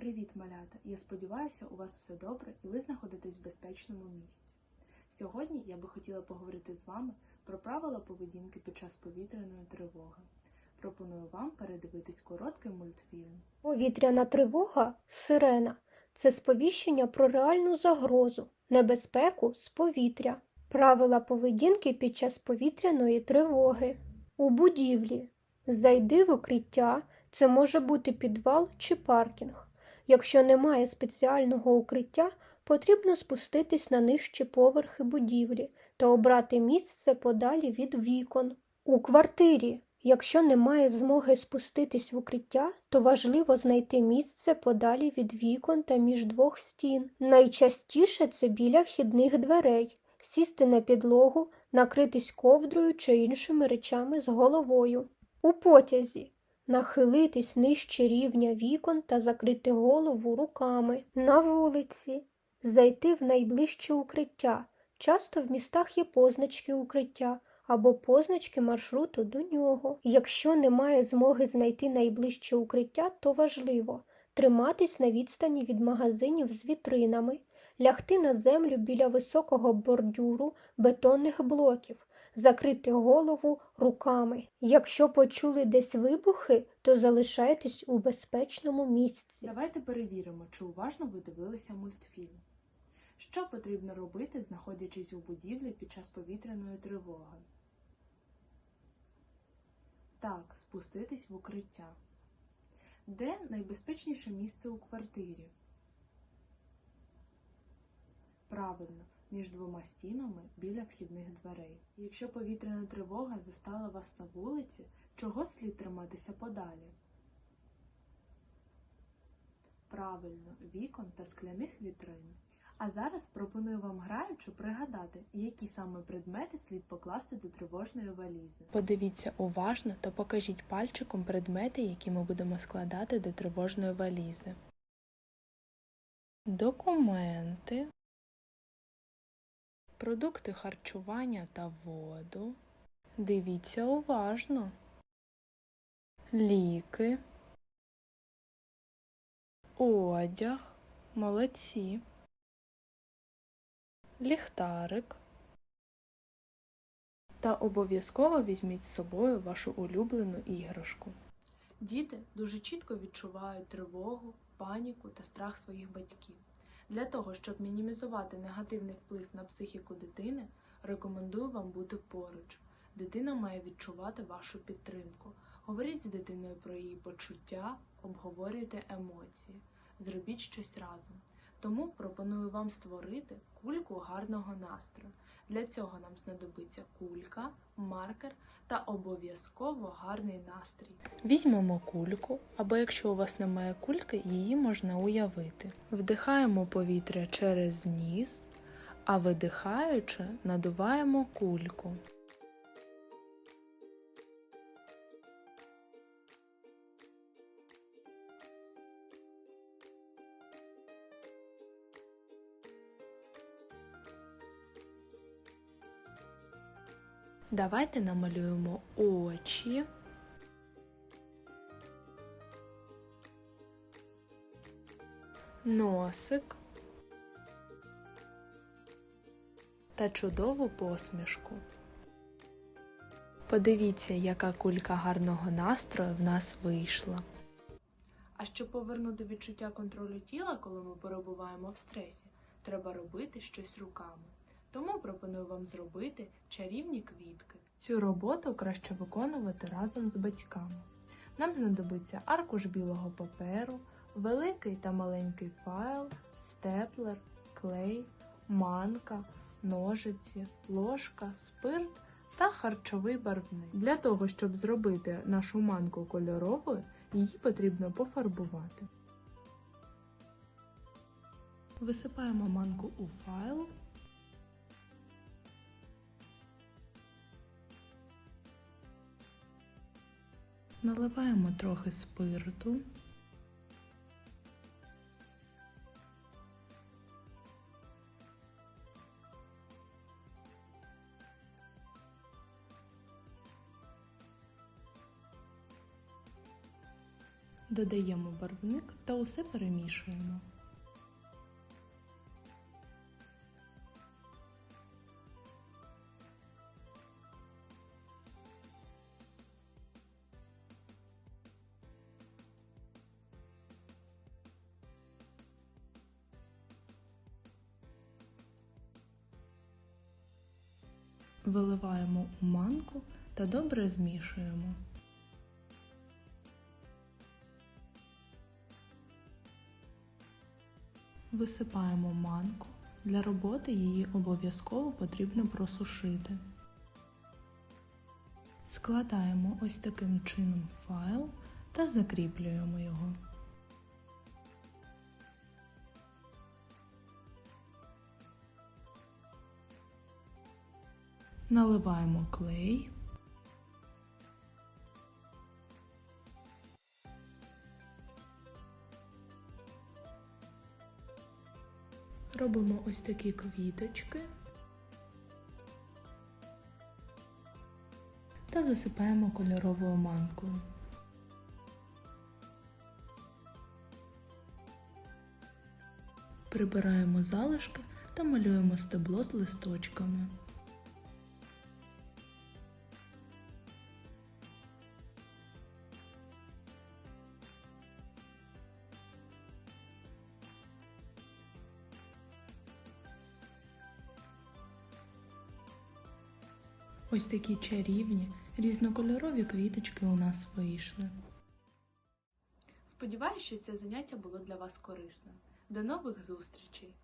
Привіт, малята! Я сподіваюся, у вас все добре і ви знаходитесь в безпечному місці. Сьогодні я би хотіла поговорити з вами про правила поведінки під час повітряної тривоги. Пропоную вам передивитись короткий мультфільм. Повітряна тривога сирена це сповіщення про реальну загрозу, небезпеку з повітря. Правила поведінки під час повітряної тривоги. У будівлі. Зайди в укриття, це може бути підвал чи паркінг. Якщо немає спеціального укриття, потрібно спуститись на нижчі поверхи будівлі та обрати місце подалі від вікон. У квартирі. Якщо немає змоги спуститись в укриття, то важливо знайти місце подалі від вікон та між двох стін. Найчастіше це біля вхідних дверей, сісти на підлогу, накритись ковдрою чи іншими речами з головою. У потязі нахилитись нижче рівня вікон та закрити голову руками. На вулиці зайти в найближче укриття. Часто в містах є позначки укриття або позначки маршруту до нього. Якщо немає змоги знайти найближче укриття, то важливо триматись на відстані від магазинів з вітринами, лягти на землю біля високого бордюру бетонних блоків, закрити голову руками. Якщо почули десь вибухи, то залишайтесь у безпечному місці. Давайте перевіримо, чи уважно ви дивилися мультфільм. Що потрібно робити, знаходячись у будівлі під час повітряної тривоги? Так, спуститись в укриття. Де найбезпечніше місце у квартирі? Правильно, між двома стінами біля вхідних дверей. Якщо повітряна тривога застала вас на вулиці, чого слід триматися подалі? Правильно, вікон та скляних вітрин. А зараз пропоную вам граючи пригадати, які саме предмети слід покласти до тривожної валізи. Подивіться уважно та покажіть пальчиком предмети, які ми будемо складати до тривожної валізи. Документи, продукти харчування та воду. Дивіться уважно. Ліки, одяг, молодці ліхтарик. Та обов'язково візьміть з собою вашу улюблену іграшку. Діти дуже чітко відчувають тривогу, паніку та страх своїх батьків. Для того, щоб мінімізувати негативний вплив на психіку дитини, рекомендую вам бути поруч. Дитина має відчувати вашу підтримку. Говоріть з дитиною про її почуття, обговорюйте емоції, зробіть щось разом. Тому пропоную вам створити кульку гарного настрою. Для цього нам знадобиться кулька, маркер та обов'язково гарний настрій. Візьмемо кульку, або якщо у вас немає кульки, її можна уявити. Вдихаємо повітря через ніс, а видихаючи, надуваємо кульку. Давайте намалюємо очі. Носик та чудову посмішку. Подивіться, яка кулька гарного настрою в нас вийшла. А щоб повернути відчуття контролю тіла, коли ми перебуваємо в стресі, треба робити щось руками. Тому пропоную вам зробити чарівні квітки. Цю роботу краще виконувати разом з батьками. Нам знадобиться аркуш білого паперу, великий та маленький файл, степлер, клей, манка, ножиці, ложка, спирт та харчовий барвник. Для того, щоб зробити нашу манку кольоровою, її потрібно пофарбувати. Висипаємо манку у файл. Наливаємо трохи спирту. Додаємо барвник та усе перемішуємо. Виливаємо у манку та добре змішуємо. Висипаємо манку. Для роботи її обов'язково потрібно просушити. Складаємо ось таким чином файл та закріплюємо його. Наливаємо клей. Робимо ось такі квіточки та засипаємо кольоровою манкою. Прибираємо залишки та малюємо стебло з листочками. Ось такі чарівні, різнокольорові квіточки у нас вийшли. Сподіваюся, що це заняття було для вас корисним. До нових зустрічей!